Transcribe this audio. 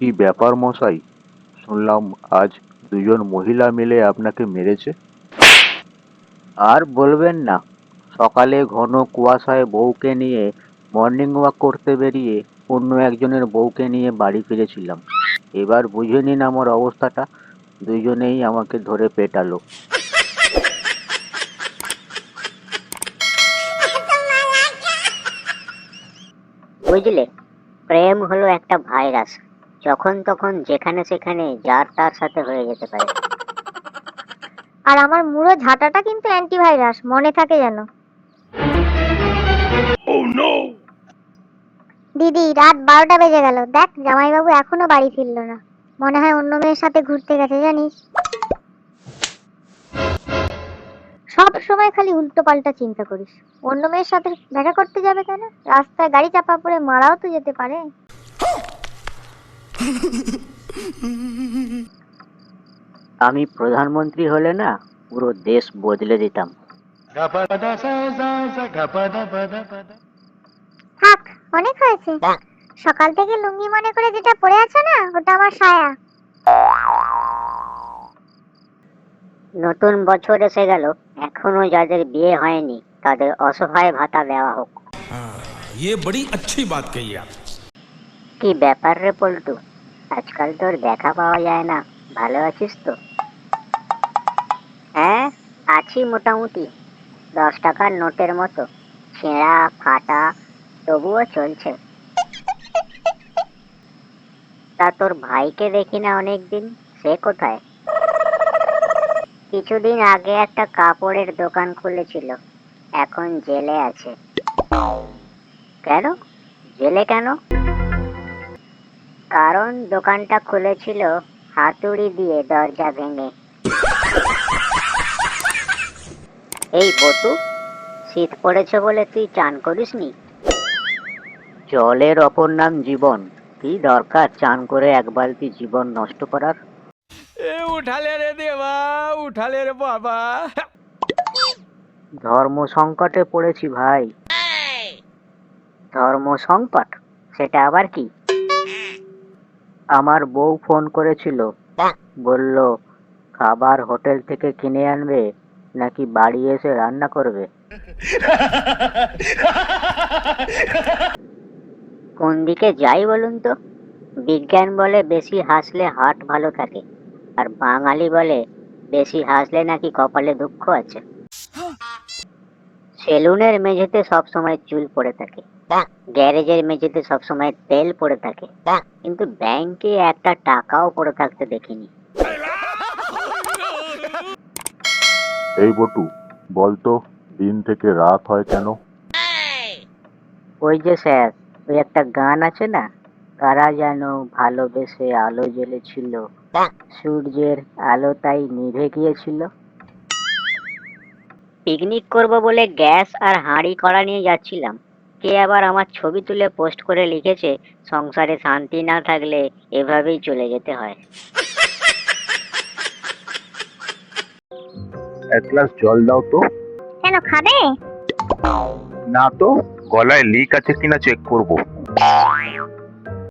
কি ব্যাপার মশাই? শুনলাম আজ দুজন মহিলা মিলে আপনাকে মেরেছে। আর বলবেন না, সকালে ঘন কুয়াশায় বউকে নিয়ে মর্নিং ওয়াক করতে বেরিয়ে অন্য একজনের বউকে নিয়ে বাড়ি ফিরেছিলাম। এবার বুঝে নিন আমার অবস্থাটা, দুজনেই আমাকে ধরে পেটালো। বুঝলে? প্রেম হলো একটা ভাইরাস। যখন তখন যেখানে সেখানে যার তার সাথে হয়ে যেতে পারে। আর আমার মুড়ো ঝাঁটাটা কিন্তু অ্যান্টিভাইরাস মনে থাকে যেন। দিদি রাত বারোটা বেজে গেল। দেখ জামাইবাবু এখনও বাড়ি ফিরলো না। মনে হয় অন্য মেয়ের সাথে ঘুরতে গেছে জানিস? সব সময় খালি উল্টো পাল্টা চিন্তা করিস। অন্য মেয়ের সাথে দেখা করতে যাবে কেন? রাস্তায় গাড়ি চাপা পড়ে মারাও তো যেতে পারে। আমি প্রধানমন্ত্রী হলে না পুরো দেশ বদলে দিতাম থাক অনেক হয়েছে সকাল থেকে লুঙ্গি মনে করে যেটা পরে আছো না ওটা আমার সায়া নতুন বছর এসে গেল এখনো যাদের বিয়ে হয়নি তাদের অসহায় ভাতা দেওয়া হোক ये बड़ी अच्छी बात कही आप কি ব্যাপার রে পল্টু আজকাল তোর দেখা পাওয়া যায় না। ভালো আছিস তো? হ্যাঁ আছি মোটামুটি। দশ টাকার নোটের মতো। ছেঁড়া, ফাটা, তবুও চলছে। তা তোর ভাইকে দেখি না অনেকদিন? সে কোথায়? কিছুদিন আগে একটা কাপড়ের দোকান খুলেছিল। এখন জেলে আছে। কেন? জেলে কেন? কারণ দোকানটা খুলেছিল হাতুড়ি দিয়ে দরজা ভেঙে। এই বটু শীত পড়েছে বলে তুই চান করিসনি? জলের অপর নাম জীবন। কি দরকার চান করে এক বালতি জীবন নষ্ট করার? এ উঠালে রে দেবা উঠালে রে বাবা। ধর্ম সংকটে পড়েছি ভাই। ধর্ম সংকট সেটা আবার কি? আমার বউ ফোন করেছিল। বলল খাবার হোটেল থেকে কিনে আনবে নাকি বাড়ি এসে রান্না করবে? কোন দিকে যাই বলুন তো? বিজ্ঞান বলে বেশি হাসলে হার্ট ভালো থাকে আর বাঙালি বলে বেশি হাসলে নাকি কপালে দুঃখ আছে। সেলুনের মেঝেতে সবসময় চুল পড়ে থাকে। গ্যারেজের মেঝেতে সবসময় তেল পড়ে থাকে। কিন্তু ব্যাংকে একটা টাকাও পড়ে থাকতে দেখিনি। এই বটু বলতো দিন থেকে রাত হয় কেন? ওই যে স্যার ওই একটা গান আছে না? কারা যেন ভালোবেসে আলো জ্বেলেছিল। সূর্যের আলো তাই নিভে গিয়েছিল। পিকনিক করব বলে গ্যাস আর হাঁড়ি কড়া নিয়ে যাচ্ছিলাম। কে আবার আমার ছবি তুলে পোস্ট করে লিখেছে সংসারে শান্তি না থাকলে এভাবেই চলে যেতে হয়। এক গ্লাস জল দাও তো। কেন খাবে? না তো গলায় লিক আছে কিনা চেক করব।